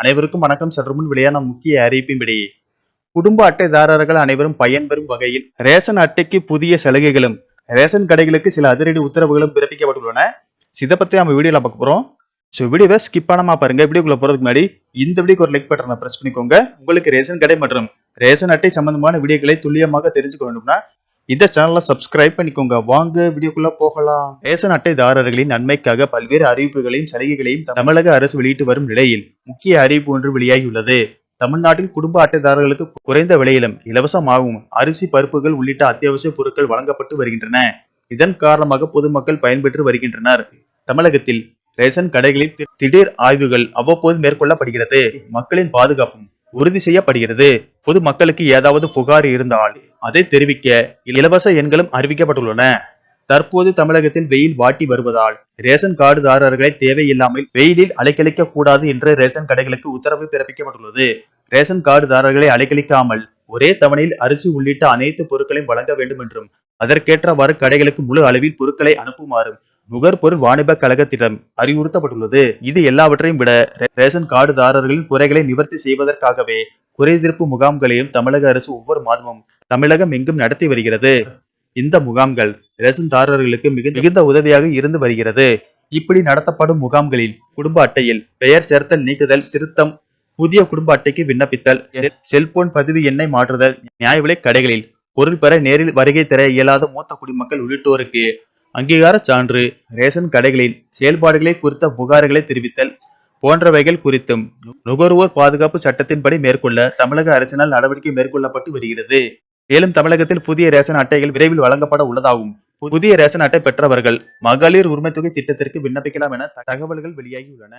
அனைவருக்கும் வணக்கம். சற்று முன் வெளியான முக்கிய அறிவிப்பின்படி குடும்ப அட்டைதாரர்கள் அனைவரும் பயன்பெறும் வகையில் ரேஷன் அட்டைக்கு புதிய சலுகைகளும் ரேஷன் கடைகளுக்கு சில அதிரடி உத்தரவுகளும் பிறப்பிக்கப்பட்டுள்ளன. இதை பற்றி நம்ம வீடியோவில் பார்க்க போறோம். ஸோ வீடியோவை ஸ்கிப் பண்ணாமல் பாருங்க. வீடியோக்குள்ள போறதுக்கு முன்னாடி இந்த வீடியோக்கு ஒரு லைக் பட்டனை ப்ரெஸ் பண்ணிக்கோங்க. உங்களுக்கு ரேஷன் கடை மற்றும் ரேஷன் அட்டை சம்பந்தமான வீடியோக்களை துல்லியமாக தெரிஞ்சுக்க வேண்டும்னா இந்த சேனலை சப்ஸ்கிரைப் பண்ணிக்கோங்க. வாங்க வீடியோக்குள்ள போகலாம். ரேஷன் அட்டைதாரர்களின் நன்மைக்காக பல்வேறு அறிவிப்புகளையும் சலுகைகளையும் தமிழக அரசு வெளியிட்டு வரும் நிலையில் முக்கிய அறிவிப்பு ஒன்று வெளியாகியுள்ளது. தமிழ்நாட்டில் குடும்ப அட்டைதாரர்களுக்கு குறைந்த விலையிலும் இலவசமாகவும் அரிசி பருப்புகள் உள்ளிட்ட அத்தியாவசிய பொருட்கள் வழங்கப்பட்டு வருகின்றன. இதன் காரணமாக பொதுமக்கள் பயன்பெற்று வருகின்றனர். தமிழகத்தில் ரேஷன் கடைகளில் திடீர் ஆய்வுகள் அவ்வப்போது மேற்கொள்ளப்படுகிறது. மக்களின் பாதுகாப்பும் உறுதி செய்யப்படுகிறது. பொதுமக்களுக்கு ஏதாவது புகார் இருந்தால் அதை தெரிவிக்க இலவச எண்களும் அறிவிக்கப்பட்டுள்ளன. தற்போது தமிழகத்தில் வெயில் வாட்டி வருவதால் ரேஷன் கார்டுதாரர்களை தேவையில்லாமல் வெயிலில் அலைக்கழிக்க கூடாது என்று ரேஷன் கடைகளுக்கு உத்தரவு பிறப்பிக்கப்பட்டுள்ளது. ரேஷன் கார்டுதாரர்களை அலைக்கழிக்காமல் ஒரே தவணையில் அரிசி உள்ளிட்ட அனைத்து பொருட்களையும் வழங்க வேண்டும் என்றும் அதற்கேற்றவாறு கடைகளுக்கு முழு அளவில் பொருட்களை அனுப்புமாறும் நுகர்பொருள் வாணிப கழகத்திடம் அறிவுறுத்தப்பட்டுள்ளது. இது எல்லாவற்றையும் விட ரேஷன் கார்டுதாரர்களின் குறைகளை நிவர்த்தி செய்வதற்காகவே குறைதீர்ப்பு முகாம்களையும் தமிழக அரசு ஒவ்வொரு மாதமும் தமிழகம் எங்கும் நடத்தி வருகிறது. இந்த முகாம்கள் ரேஷன்தாரர்களுக்கு மிகு மிகுந்த உதவியாக இருந்து வருகிறது. இப்படி நடத்தப்படும் முகாம்களில் குடும்ப அட்டையில் பெயர் சேர்த்தல் நீக்குதல் திருத்தம் புதிய குடும்ப அட்டைக்கு விண்ணப்பித்தல் செல்போன் பதிவு எண்ணை மாற்றுதல் நியாய விலை கடைகளில் பொருள் பெற நேரில் வருகை தர இயலாத மூத்த குடிமக்கள் உள்ளிட்டோருக்கு அங்கீகார சான்று ரேஷன் கடைகளின் செயல்பாடுகளை குறித்த புகார்களை தெரிவித்தல் போன்றவைகள் குறித்தும் நுகர்வோர் பாதுகாப்பு சட்டத்தின்படி மேற்கொள்ள தமிழக அரசினால் நடவடிக்கை மேற்கொள்ளப்பட்டு வருகிறது. மேலும் தமிழகத்தில் புதிய ரேஷன் அட்டைகள் விரைவில் வழங்கப்பட உள்ளதாகும் புதிய ரேஷன் அட்டை பெற்றவர்கள் மகளிர் உரிமை தொகை திட்டத்திற்கு விண்ணப்பிக்கலாம் என தகவல்கள் வெளியாகியுள்ளன.